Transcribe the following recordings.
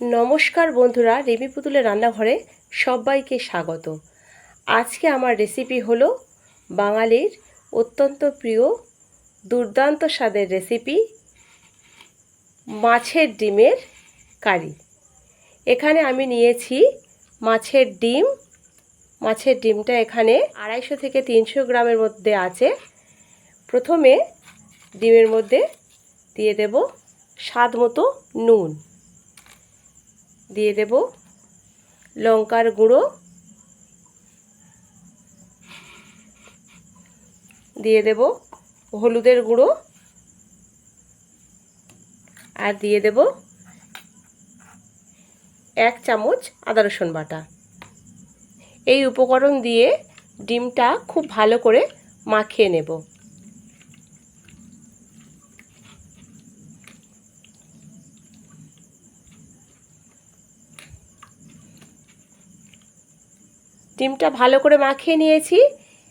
নমস্কার বন্ধুরা, রেমি পুতুলের রান্নাঘরে সবাইকে স্বাগত। আজকে আমার রেসিপি হলো বাঙালির অত্যন্ত প্রিয় দুর্দান্ত স্বাদের রেসিপি মাছের ডিমের কারি। এখানে আমি নিয়েছি মাছের ডিম। মাছের ডিমটা এখানে আড়াইশো থেকে তিনশো গ্রামের মধ্যে আছে। প্রথমে ডিমের মধ্যে দিয়ে দেব স্বাদ মতো নুন। দিয়ে দেব। লঙ্কার গুঁড়ো। দিয়ে দেব হলুদের গুঁড়ো। আর দিয়ে দেব এক চামচ আদা রসুন বাটা। এই উপকরণ দিয়ে ডিমটা খুব ভালো করে মাখিয়ে নেব। ডিমটা ভালো করে মাখিয়ে নিয়েছি।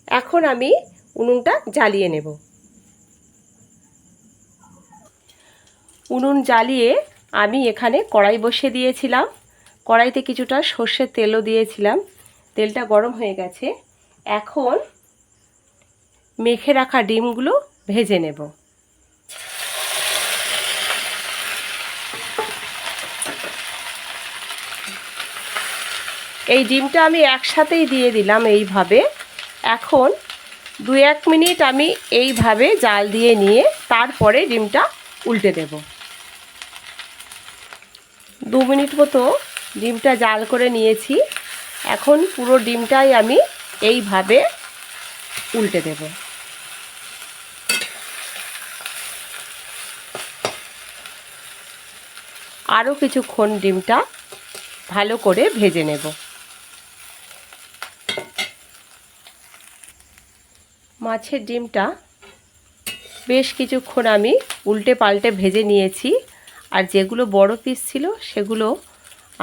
এখন আমি উনুনটা জ্বালিয়ে নেব। উনুন জ্বালিয়ে আমি এখানে কড়াই বসিয়ে দিয়েছিলাম। কড়াইতে কিছুটা সর্ষের তেলও দিয়েছিলাম। তেলটা গরম হয়ে গেছে। এখন মেখে রাখা ডিমগুলো ভেজে নেব। এই ডিমটা আমি একসাথেই দিয়ে দিলাম এইভাবে। এখন দু এক মিনিট আমি এইভাবে জাল দিয়ে নিয়ে তারপরে ডিমটা উল্টে দেব। দু মিনিট মতো ডিমটা জাল করে নিয়েছি। এখন পুরো ডিমটাই আমি এইভাবে উল্টে দেব। আরও কিছুক্ষণ ডিমটা ভালো করে ভেজে নেব। মাছের ডিমটা বেশ কিছুক্ষণ আমি উল্টে পাল্টে ভেজে নিয়েছি। আর যেগুলো বড় পিস ছিল, সেগুলো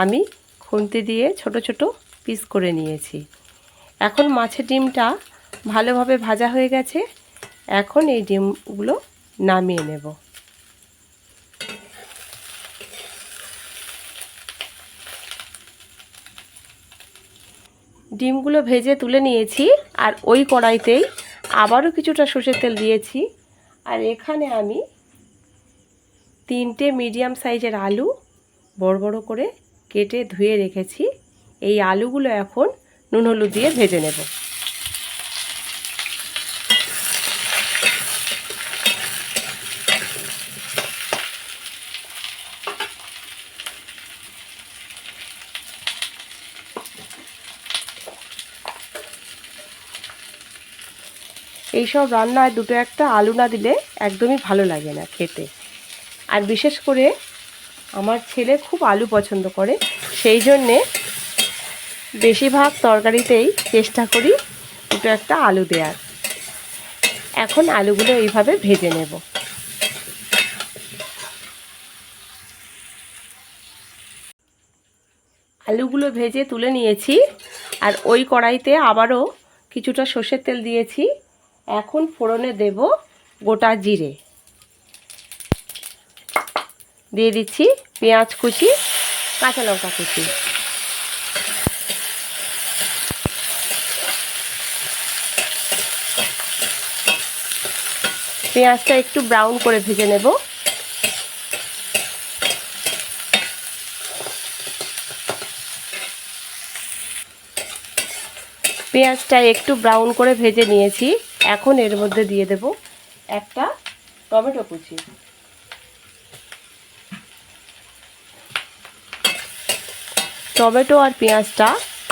আমি খুন্তি দিয়ে ছোট ছোট পিস করে নিয়েছি। এখন মাছের ডিমটা ভালোভাবে ভাজা হয়ে গেছে। এখন এই ডিমগুলো নামিয়ে নেব। ডিমগুলো ভেজে তুলে নিয়েছি, আর ওই কড়াইতেই আবারও কিছুটা সর্ষের তেল দিয়েছি। আর এখানে আমি তিনটে মিডিয়াম সাইজের আলু বড় বড় করে কেটে ধুয়ে রেখেছি। এই আলুগুলো এখন নুন হলুদ দিয়ে ভেজে নেব। এইসব রান্নায় দুটো একটা আলু না দিলে একদমই ভালো লাগে না খেতে। আর বিশেষ করে আমার ছেলে খুব আলু পছন্দ করে, সেই জন্যে বেশিরভাগ তরকারিতেই চেষ্টা করি দুটো একটা আলু দেওয়ার এখন আলুগুলো এইভাবে ভেজে নেব। আলুগুলো ভেজে তুলে নিয়েছি, আর ওই কড়াইতে আবারও কিছুটা সর্ষের তেল দিয়েছি। এখন ফোড়নে দেব গোটা জিরে। দিয়ে দিচ্ছি পেঁয়াজ কুচি, কাঁচা লঙ্কা কুচি। পেঁয়াজটা একটু ব্রাউন করে ভেজে নেব। পেঁয়াজটা একটু ব্রাউন করে ভেজে নিয়েছি। এখন এর মধ্যে দিয়ে দেব একটা টমেটো কুচি। টমেটো আর পেঁয়াজটা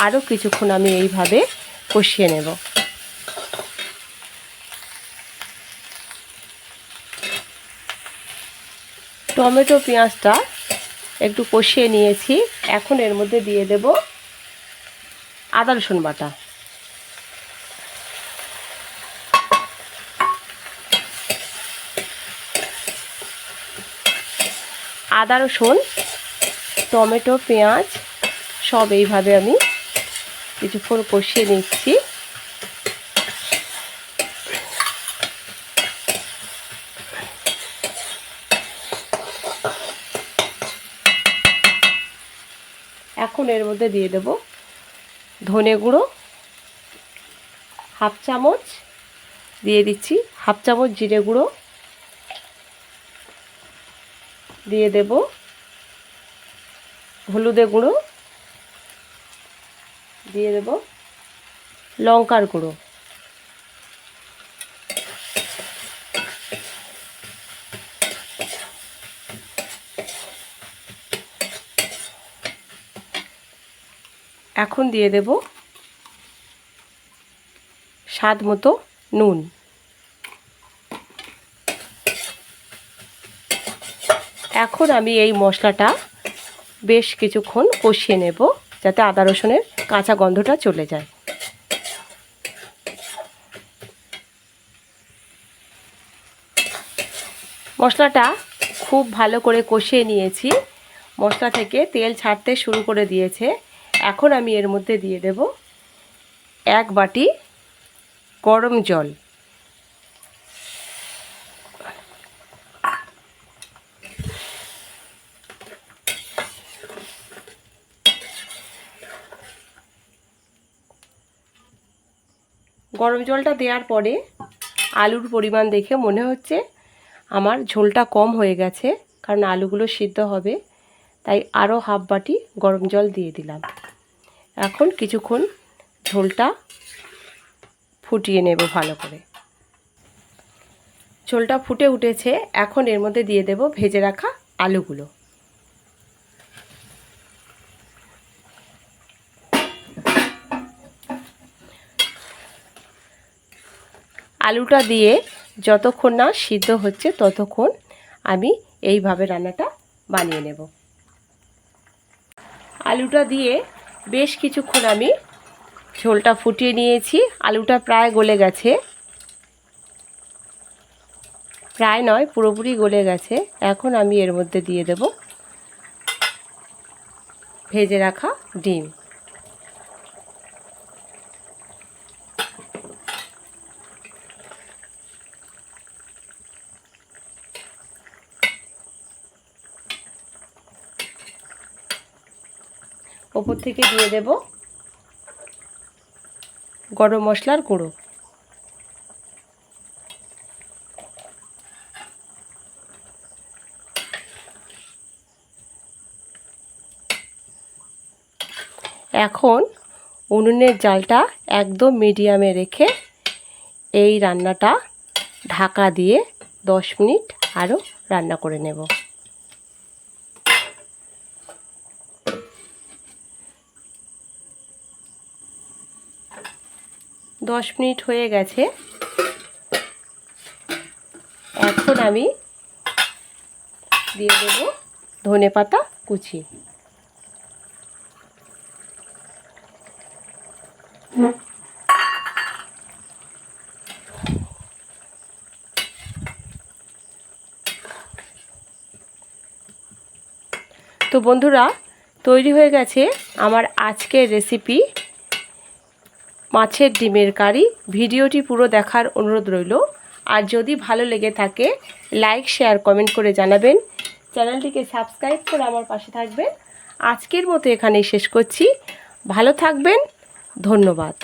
আরও কিছুক্ষণ আমি এইভাবে কষিয়ে নেব। টমেটো, পেঁয়াজটা একটু কষিয়ে নিয়েছি। এখন এর মধ্যে দিয়ে দেব আদা রসুন বাটা। আদা রসুন টমেটো, পেঁয়াজ, সব এইভাবে আমি কিছুক্ষণ কষিয়ে নিচ্ছি। এখন এর মধ্যে দিয়ে দেব ধনে গুঁড়ো, হাফ চামচ, দিয়ে দিচ্ছি হাফ চামচ জিরে গুঁড়ো দিয়ে দেব হলুদে গুঁড়ো দিয়ে দেব লঙ্কার গুঁড়ো। এখন দিয়ে দেব স্বাদ মতো নুন। এখন আমি এই মশলাটা বেশ কিছুক্ষণ কষিয়ে নেব যাতে আদা রসুনের কাঁচা গন্ধটা চলে যায়। মশলাটা খুব ভালো করে কষিয়ে নিয়েছি। মশলা থেকে তেল ছাড়তে শুরু করে দিয়েছে। এখন আমি এর মধ্যে দিয়ে দেব এক বাটি গরম জল। গরম জলটা দেওয়ার পরে আলুর পরিমাণ দেখে মনে হচ্ছে আমার ঝোলটা কম হয়ে গেছে, কারণ আলুগুলো সিদ্ধ হবে। তাই আরও হাফ বাটি গরম জল দিয়ে দিলাম। এখন কিছুক্ষণ ঝোলটা ফুটিয়ে নেব ভালো করে। ঝোলটা ফুটে উঠেছে, এখন এর মধ্যে দিয়ে দেব ভেজে রাখা আলুগুলো। আলুটা দিয়ে যতক্ষণ না সিদ্ধ হচ্ছে ততক্ষণ আমি এইভাবে রান্নাটা বানিয়ে নেব। আলুটা দিয়ে বেশ কিছুক্ষণ আমি ঝোলটা ফুটিয়ে নিয়েছি। আলুটা প্রায় গলে গেছে। প্রায় নয়, পুরোপুরি গলে গেছে। এখন আমি এর মধ্যে দিয়ে দেব ভেজে রাখা ডিম। ওপর থেকে দিয়ে দেব গরম মশলার গুঁড়ো। এখন উনুনের জালটা একদম মিডিয়ামে রেখে এই রান্নাটা ঢাকা দিয়ে দশ মিনিট আরও রান্না করে নেব। দশ মিনিট হয়ে গেছে। এখন আমি দিয়ে দেব ধনে পাতা কুচি। তো বন্ধুরা, তৈরি হয়ে গেছে আমার আজকের রেসিপি মাছের ডিমের কারি। ভিডিওটি পুরো দেখার অনুরোধ রইল। আর যদি ভালো লেগে থাকে লাইক শেয়ার কমেন্ট করে জানাবেন। চ্যানেলটিকে সাবস্ক্রাইব করে আমার পাশে থাকবেন। আজকের মতো এখানেই শেষ করছি। ভালো থাকবেন। ধন্যবাদ।